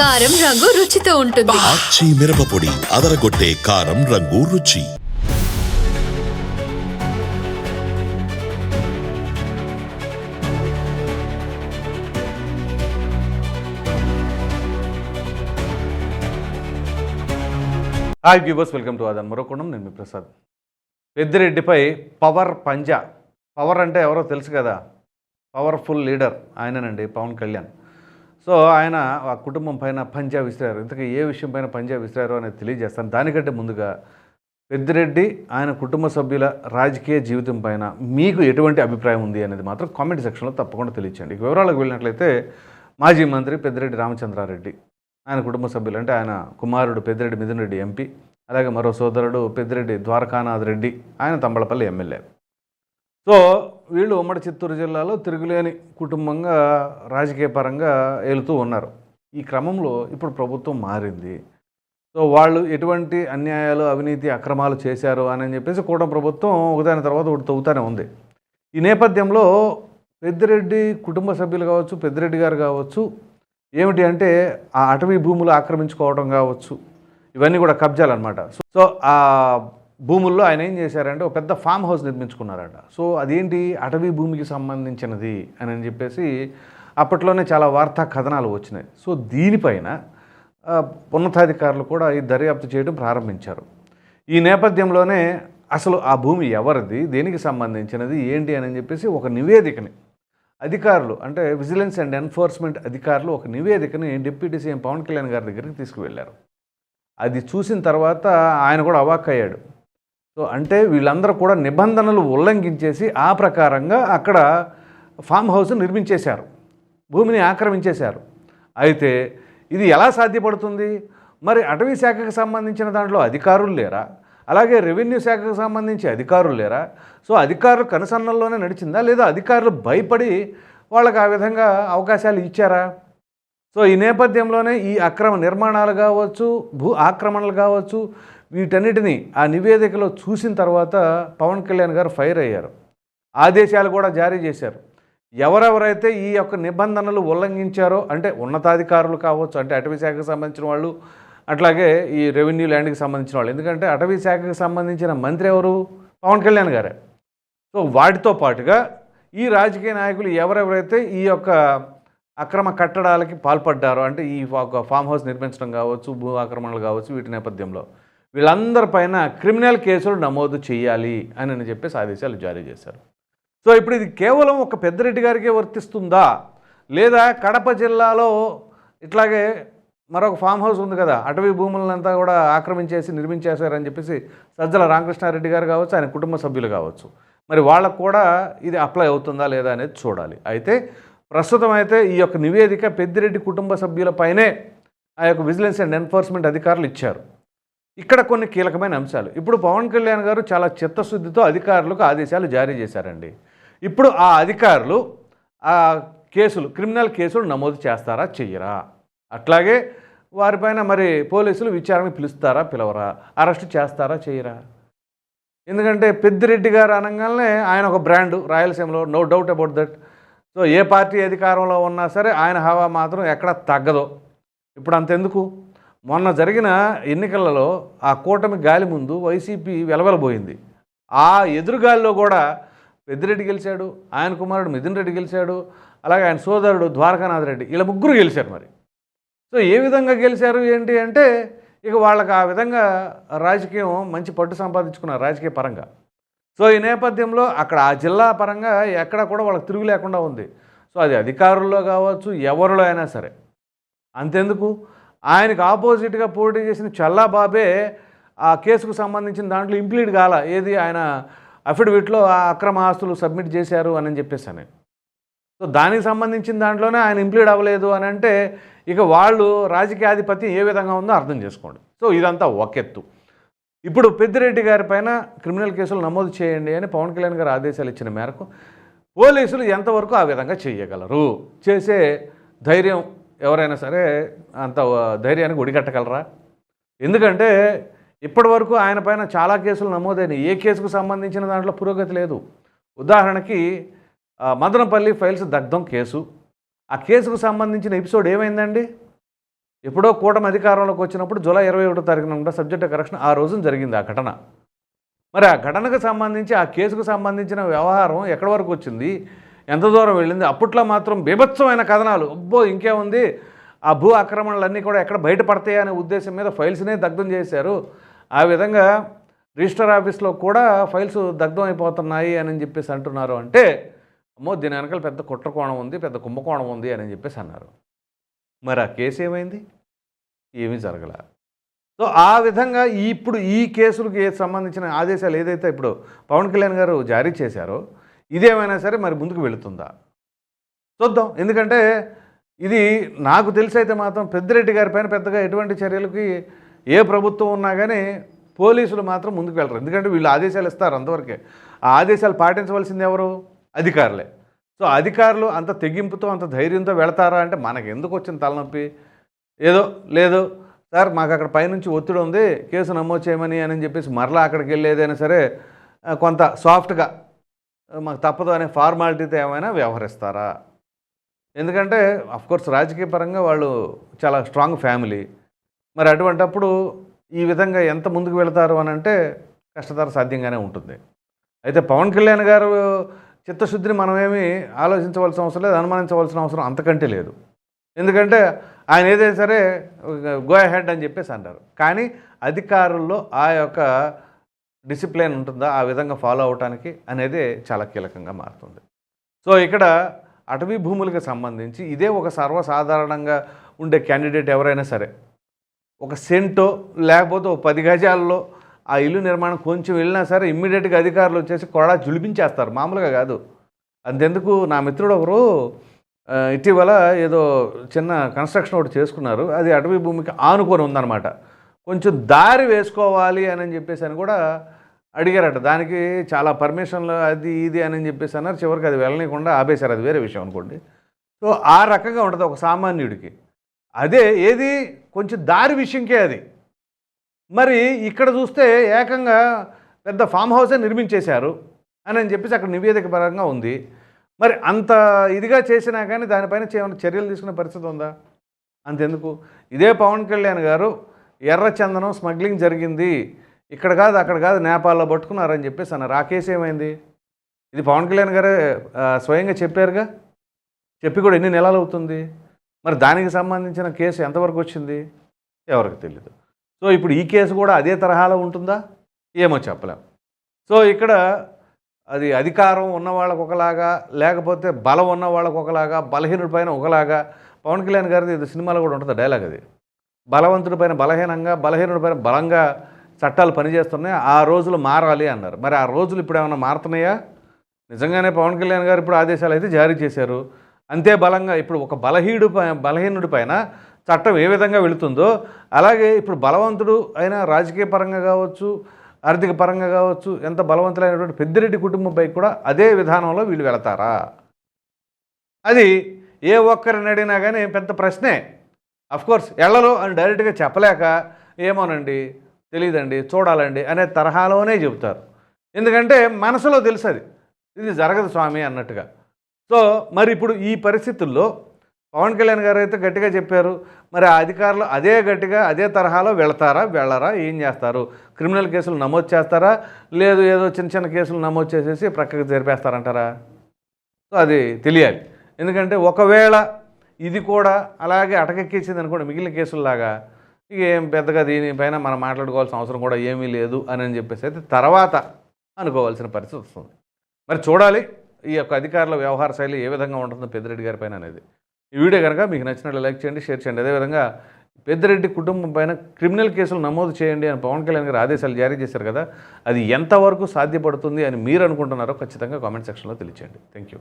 కారం రంగు రుచితో ఉంటుంది. ఆచి మిరపపొడి అదరగొట్టే కారం రంగు రుచి. హాయ్ వ్యూవర్స్ వెల్కమ్ టు అదన్ మరొకడం నేను మీ ప్రసాద్. పెద్దిరెడ్డిపై పవర్ పంజా. పవర్ అంటే ఎవరో తెలుసు కదా? పవర్ఫుల్ లీడర్ ఆయననండి పవన్ కళ్యాణ్. సో ఆయన ఆ కుటుంబం పైన పంజా విసిరారు. ఇంతకీ ఏ విషయం పైన పంజా విసిరారు అనేది తెలియజేస్తాను. దానికంటే ముందుగా పెద్దిరెడ్డి ఆయన కుటుంబ సభ్యుల రాజకీయ జీవితం పైన మీకు ఎటువంటి అభిప్రాయం ఉంది అనేది మాత్రం కామెంట్ సెక్షన్లో తప్పకుండా తెలియచేయండి. వివరాలకు వెళ్ళినట్లయితే మాజీ మంత్రి పెద్దిరెడ్డి రామచంద్రారెడ్డి ఆయన కుటుంబ సభ్యులు అంటే ఆయన కుమారుడు పెద్దిరెడ్డి మిథున్ రెడ్డి ఎంపీ అలాగే మరో సోదరుడు పెద్దిరెడ్డి ద్వారకానాథ్ రెడ్డి ఆయన తంబళపల్లి ఎమ్మెల్యే. సో వీళ్ళు ఉమ్మడి చిత్తూరు జిల్లాలో తిరుగులేని కుటుంబంగా రాజకీయ పరంగా వెళుతూ ఉన్నారు. ఈ క్రమంలో ఇప్పుడు ప్రభుత్వం మారింది. సో వాళ్ళు ఎటువంటి అన్యాయాలు అవినీతి అక్రమాలు చేశారు అని చెప్పేసి కూడా ప్రభుత్వం ఒకదాని తర్వాత ఒకటి తవ్వుతూనే ఉంది. ఈ నేపథ్యంలో పెద్దిరెడ్డి కుటుంబ సభ్యులు కావచ్చు పెద్దిరెడ్డి గారు కావచ్చు ఏమిటి అంటే ఆ అటవీ భూములు ఆక్రమించుకోవడం కావచ్చు ఇవన్నీ కూడా కబ్జాలు అనమాట సో ఆ భూముల్లో ఆయన ఏం చేశారంటే ఒక పెద్ద ఫామ్ హౌస్ నిర్మించుకున్నారంట. సో అదేంటి? అటవీ భూమికి సంబంధించినది అని అని చెప్పేసి అప్పట్లోనే చాలా వార్తా కథనాలు వచ్చినాయి. సో దీనిపైన ఉన్నతాధికారులు కూడా ఈ దర్యాప్తు చేయడం ప్రారంభించారు. ఈ నేపథ్యంలోనే అసలు ఆ భూమి ఎవరిది? దేనికి సంబంధించినది? ఏంటి? అని చెప్పేసి ఒక నివేదికని అధికారులు అంటే విజిలెన్స్ అండ్ ఎన్ఫోర్స్మెంట్ అధికారులు ఒక నివేదికని డిప్యూటీ సీఎం పవన్ కళ్యాణ్ గారి దగ్గరికి తీసుకువెళ్ళారు. అది చూసిన తర్వాత ఆయన కూడా అవాక్ అయ్యాడు సో అంటే వీళ్ళందరూ కూడా నిబంధనలు ఉల్లంఘించేసి ఆ ప్రకారంగా అక్కడ ఫామ్ హౌస్ నిర్మించేశారు. భూమిని ఆక్రమించేశారు. అయితే ఇది ఎలా సాధ్యపడుతుంది? మరి అటవీ శాఖకు సంబంధించిన దాంట్లో అధికారులు లేరా? అలాగే రెవెన్యూ శాఖకు సంబంధించి అధికారులు లేరా? సో అధికారులు కనుసన్నల్లోనే నడిచిందా? లేదా అధికారులు భయపడి వాళ్ళకి ఆ విధంగా అవకాశాలు ఇచ్చారా? సో ఈ నేపథ్యంలోనే ఈ అక్రమ నిర్మాణాలు కావచ్చు భూ ఆక్రమణలు కావచ్చు వీటన్నిటిని ఆ నివేదికలో చూసిన తర్వాత పవన్ కళ్యాణ్ గారు ఫైర్ అయ్యారు. ఆదేశాలు కూడా జారీ చేశారు. ఎవరెవరైతే ఈ యొక్క నిబంధనలు ఉల్లంఘించారో అంటే ఉన్నతాధికారులు కావచ్చు అంటే అటవీ శాఖకు సంబంధించిన వాళ్ళు అట్లాగే ఈ రెవెన్యూ ల్యాండ్కి సంబంధించిన వాళ్ళు. ఎందుకంటే అటవీ శాఖకు సంబంధించిన మంత్రి ఎవరు? పవన్ కళ్యాణ్ గారే. సో వాటితో పాటుగా ఈ రాజకీయ నాయకులు ఎవరెవరైతే ఈ యొక్క అక్రమ కట్టడాలకి పాల్పడ్డారో అంటే ఈ ఒక ఫామ్ హౌస్ నిర్మించడం కావచ్చు భూ ఆక్రమణలు కావచ్చు వీటి నేపథ్యంలో వీళ్ళందరిపైన క్రిమినల్ కేసులు నమోదు చేయాలి అని అని చెప్పేసి ఆదేశాలు జారీ చేశారు. సో ఇప్పుడు ఇది కేవలం ఒక పెద్దరెడ్డి గారికే వర్తిస్తుందా? లేదా కడప జిల్లాలో ఇట్లాగే మరొక ఫామ్ హౌస్ ఉంది కదా అటవీ భూములంతా కూడా ఆక్రమించేసి నిర్మించేశారని చెప్పేసి సజ్జల రామకృష్ణారెడ్డి గారు కావచ్చు ఆయన కుటుంబ సభ్యులు కావచ్చు. మరి వాళ్ళకు కూడా ఇది అప్లై అవుతుందా లేదా అనేది చూడాలి. అయితే ప్రస్తుతం అయితే ఈ యొక్క నివేదిక పెద్దిరెడ్డి కుటుంబ సభ్యులపైనే ఆ యొక్క విజిలెన్స్ అండ్ ఎన్ఫోర్స్మెంట్ అధికారులు ఇచ్చారు. ఇక్కడ కొన్ని కీలకమైన అంశాలు. ఇప్పుడు పవన్ కళ్యాణ్ గారు చాలా చిత్తశుద్ధితో అధికారులకు ఆదేశాలు జారీ చేశారండి. ఇప్పుడు ఆ అధికారులు ఆ కేసులు క్రిమినల్ కేసులు నమోదు చేస్తారా చెయ్యరా? అట్లాగే వారిపైన మరి పోలీసులు విచారణకు పిలుస్తారా పిలవరా? అరెస్ట్ చేస్తారా చెయ్యరా? ఎందుకంటే పెద్దిరెడ్డి గారు అనగానే ఆయన ఒక బ్రాండ్ రాయలసీమలో no doubt about that so A party అధికారంలో ఉన్నా సరే ఆయన హవా మాత్రం ఎక్కడ తగ్గదు. ఇప్పుడు అంతెందుకు? మొన్న జరిగిన ఎన్నికలలో ఆ కూటమి గాలి ముందు వైసీపీ వెలవెలబోయింది. ఆ ఎదురుగాలిలో కూడా పెద్దిరెడ్డి గెలిచాడు ఆయన కుమారుడు మిథున్ రెడ్డి గెలిచాడు అలాగే ఆయన సోదరుడు ద్వారకానాథ్ రెడ్డి ఇలా ముగ్గురు గెలిచారు మరి. సో ఏ విధంగా గెలిచారు ఏంటి అంటే ఇక వాళ్ళకి ఆ విధంగా రాజకీయం మంచి పట్టు సంపాదించుకున్నారు రాజకీయ పరంగా. సో ఈ నేపథ్యంలో అక్కడ ఆ జిల్లా పరంగా ఎక్కడ కూడా వాళ్ళకి తిరుగు లేకుండా ఉంది. సో అది అధికారుల్లో కావచ్చు ఎవరిలో అయినా సరే. అంతెందుకు? ఆయనకు ఆపోజిట్గా పోటీ చేసిన చల్లాబాబే ఆ కేసుకు సంబంధించిన దాంట్లో ఇంప్లీడ్ కాల. ఏది ఆయన అఫిడవిట్లో ఆ అక్రమ ఆస్తులు సబ్మిట్ చేశారు అని చెప్పేసి అని. సో దానికి సంబంధించిన దాంట్లోనే ఆయన ఇంప్లీడ్ అవ్వలేదు అని అంటే ఇక వాళ్ళు రాజకీయాధిపత్యం ఏ విధంగా ఉందో అర్థం చేసుకోండి. సో ఇదంతా ఒకెత్తు ఇప్పుడు పెద్దిరెడ్డి గారి పైన క్రిమినల్ కేసులు నమోదు చేయండి అని పవన్ కళ్యాణ్ గారు ఆదేశాలు ఇచ్చిన మేరకు పోలీసులు ఎంతవరకు ఆ విధంగా చేయగలరు? చేసే ధైర్యం ఎవరైనా సరే అంత ధైర్యానికి ఒడిగట్టగలరా? ఎందుకంటే ఇప్పటి వరకు ఆయన పైన చాలా కేసులు నమోదైనాయి. ఏ కేసుకు సంబంధించిన దాంట్లో పురోగతి లేదు. ఉదాహరణకి మదనపల్లి ఫైల్స్ దగ్ధం కేసు. ఆ కేసుకు సంబంధించిన ఎపిసోడ్ ఏమైందండి? ఎప్పుడో కూటమి అధికారంలోకి వచ్చినప్పుడు జూలై ఇరవై ఒకటో తారీఖున కూడా సబ్జెక్ట్ కరెక్షన్ ఆ రోజున జరిగింది ఆ ఘటన. మరి ఆ ఘటనకు సంబంధించి ఆ కేసుకు సంబంధించిన వ్యవహారం ఎక్కడి వరకు వచ్చింది? ఎంత దూరం వెళ్ళింది? అప్పట్లో మాత్రం బీభత్సమైన కథనాలు. అబ్బో ఇంకేముంది? ఆ భూ ఆక్రమణలన్నీ కూడా ఎక్కడ బయటపడతాయి అనే ఉద్దేశం మీద ఫైల్స్నే దగ్ధం చేశారు. ఆ విధంగా రిజిస్టర్ ఆఫీస్లో కూడా ఫైల్స్ దగ్ధం అయిపోతున్నాయి అని చెప్పేసి అంటున్నారు అంటే అమ్మో దీని వెనకాల పెద్ద కుట్రకోణం ఉంది పెద్ద కుంభకోణం ఉంది అని చెప్పేసి అన్నారు. మరి ఆ కేసు ఏమైంది? ఏమీ జరగల. సో ఆ విధంగా ఇప్పుడు ఈ కేసులకు ఏ సంబంధించిన ఆదేశాలు ఏదైతే ఇప్పుడు పవన్ కళ్యాణ్ గారు జారీ చేశారో ఇదేమైనా సరే మరి ముందుకు వెళుతుందా? చూద్దాం. ఎందుకంటే ఇది నాకు తెలిసి అయితే మాత్రం పెద్దిరెడ్డి గారి పైన పెద్దగా ఎటువంటి చర్యలకి ఏ ప్రభుత్వం ఉన్నా కానీ పోలీసులు మాత్రం ముందుకు వెళ్ళరు. ఎందుకంటే వీళ్ళు ఆదేశాలు ఇస్తారు అంతవరకే. ఆ ఆదేశాలు పాటించవలసింది ఎవరు? అధికారులే. సో అధికారులు అంత తెగింపుతో అంత ధైర్యంతో వెళతారా అంటే మనకు ఎందుకు వచ్చిన తలనొప్పి? ఏదో లేదు. సార్ మాకు అక్కడ పైనుంచి ఒత్తిడి ఉంది. కేసు నమోదు చేయమని అని చెప్పేసి మరలా అక్కడికి వెళ్ళేదైనా సరే కొంత సాఫ్ట్గా మాకు తప్పదు అనే ఫార్మాలిటీతో ఏమైనా వ్యవహరిస్తారా? ఎందుకంటే అఫ్కోర్స్ రాజకీయ పరంగా వాళ్ళు చాలా స్ట్రాంగ్ ఫ్యామిలీ మరి అటువంటప్పుడు ఈ విధంగా ఎంత ముందుకు వెళతారు అని అంటే కష్టతర సాధ్యంగానే ఉంటుంది. అయితే పవన్ కళ్యాణ్ గారు చిత్తశుద్ధిని మనమేమి ఆలోచించవలసిన అవసరం లేదు అనుమానించవలసిన అవసరం అంతకంటే లేదు. ఎందుకంటే ఆయన ఏదైనా సరే గో హెడ్ అని చెప్పేసి అంటారు కానీ అధికారుల్లో ఆ యొక్క డిసిప్లిన్ ఉంటుందా ఆ విధంగా ఫాలో అవటానికి అనేది చాలా కీలకంగా మారుతుంది. సో ఇక్కడ అటవీ భూములకు సంబంధించి ఇదే ఒక సర్వసాధారణంగా ఉండే క్యాండిడేట్ ఎవరైనా సరే ఒక సెంటో లేకపోతే ఒక పది గజాల్లో ఆ ఇల్లు నిర్మాణం కొంచెం వెళ్ళినా సరే ఇమ్మీడియట్గా అధికారులు వచ్చేసి కొడా జులిపించేస్తారు. మామూలుగా కాదు. అంతెందుకు నా మిత్రుడు ఒకరు ఇటీవల ఏదో చిన్న కన్స్ట్రక్షన్ ఒకటి చేసుకున్నారు. అది అటవీ భూమికి ఆనుకొని ఉందన్నమాట. కొంచెం దారి వేసుకోవాలి అని చెప్పేసి అని కూడా అడిగారట. దానికి చాలా పర్మిషన్లు అది ఇది అని చెప్పేసి అన్నారు. చివరికి అది వెళ్ళనీయకుండా ఆపేశారు. అది వేరే విషయం అనుకోండి. సో ఆ రకంగా ఉంటుంది ఒక సామాన్యుడికి. అదే ఏది? కొంచెం దారి విషయంకే అది. మరి ఇక్కడ చూస్తే ఏకంగా పెద్ద ఫామ్ హౌసే నిర్మించేశారు అని అని చెప్పేసి అక్కడ నివేదిక పరంగా ఉంది. మరి అంత ఇదిగా చేసినా కానీ దానిపైన ఏమైనా చర్యలు తీసుకునే పరిస్థితి ఉందా? అంతెందుకు. ఇదే పవన్ కళ్యాణ్ గారు ఎర్ర చందనం స్మగ్లింగ్ జరిగింది. ఇక్కడ కాదు అక్కడ కాదు నేపాల్లో పట్టుకున్నారని చెప్పేసి అన్నారు. ఆ కేసు ఏమైంది? ఇది పవన్ కళ్యాణ్ గారే స్వయంగా చెప్పారుగా? చెప్పి కూడా ఎన్ని నెలలు అవుతుంది? మరి దానికి సంబంధించిన కేసు ఎంతవరకు వచ్చింది? ఎవరికి తెలియదు సో ఇప్పుడు ఈ కేసు కూడా అదే తరహాలో ఉంటుందా? ఏమో చెప్పలేం. సో ఇక్కడ అది అధికారం ఉన్న వాళ్ళకు ఒకలాగా లేకపోతే బలం ఉన్న వాళ్ళకు ఒకలాగా బలహీనుడి పైన ఒకలాగా పవన్ కళ్యాణ్ గారిది ఇది సినిమాలో కూడా ఉంటుంది డైలాగ్ అది? బలవంతుడి పైన బలహీనంగా బలహీనుడి పైన బలంగా చట్టాలు పనిచేస్తున్నాయి? ఆ రోజులు మారాలి అన్నారు. మరి ఆ రోజులు ఇప్పుడు ఏమైనా మారుతున్నాయా? నిజంగానే పవన్ కళ్యాణ్ గారు ఇప్పుడు ఆదేశాలు అయితే జారీ చేశారు. అంతే బలంగా ఇప్పుడు ఒక బలహీడు బలహీనుడి పైన చట్టం ఏ విధంగా వెళుతుందో అలాగే ఇప్పుడు బలవంతుడు అయినా రాజకీయ పరంగా కావచ్చు ఆర్థిక పరంగా కావచ్చు ఎంత బలవంతులైనటువంటి పెద్దిరెడ్డి కుటుంబంపై కూడా అదే విధానంలో వీళ్ళు వెళతారా? అది ఏ ఒక్కరిని అడిగినా కానీ పెద్ద ప్రశ్నే. అఫ్కోర్స్ ఎళ్ళను అని డైరెక్ట్గా చెప్పలేక ఏమోనండి తెలియదండి చూడాలండి అనే తరహాలోనే చెబుతారు. ఎందుకంటే మనసులో తెలుసు అది ఇది జరగదు స్వామి అన్నట్టుగా. సో మరి ఇప్పుడు ఈ పరిస్థితుల్లో పవన్ కళ్యాణ్ గారు అయితే గట్టిగా చెప్పారు మరి ఆ అధికారులు అదే గట్టిగా అదే తరహాలో వెళతారా వెళ్ళరా ఏం చేస్తారు? క్రిమినల్ కేసులు నమోదు చేస్తారా? లేదు ఏదో చిన్న చిన్న కేసులు నమోదు చేసేసి ప్రక్కకి జరిపేస్తారంటారా? సో అది తెలియాలి. ఎందుకంటే ఒకవేళ ఇది కూడా అలాగే అటకెక్కేసింది అనుకోండి మిగిలిన కేసుల్లాగా ఇక ఏం పెద్దగా దీనిపైన మనం మాట్లాడుకోవాల్సిన అవసరం కూడా ఏమీ లేదు అని అని చెప్పేసి అయితే తర్వాత అనుకోవాల్సిన పరిస్థితి వస్తుంది. మరి చూడాలి ఈ యొక్క అధికారుల వ్యవహార శైలి ఏ విధంగా ఉంటుందో పెద్దిరెడ్డి గారి పైన అనేది. ఈ వీడియో కనుక మీకు నచ్చినట్లు లైక్ చేయండి షేర్ చేయండి. అదేవిధంగా పెద్దిరెడ్డి కుటుంబం పైన క్రిమినల్ కేసులు నమోదు చేయండి అని పవన్ కళ్యాణ్ గారు ఆదేశాలు జారీ చేశారు కదా అది ఎంతవరకు సాధ్యపడుతుంది అని మీరు అనుకుంటున్నారో ఖచ్చితంగా కామెంట్ సెక్షన్లో తెలియచేయండి. Thank you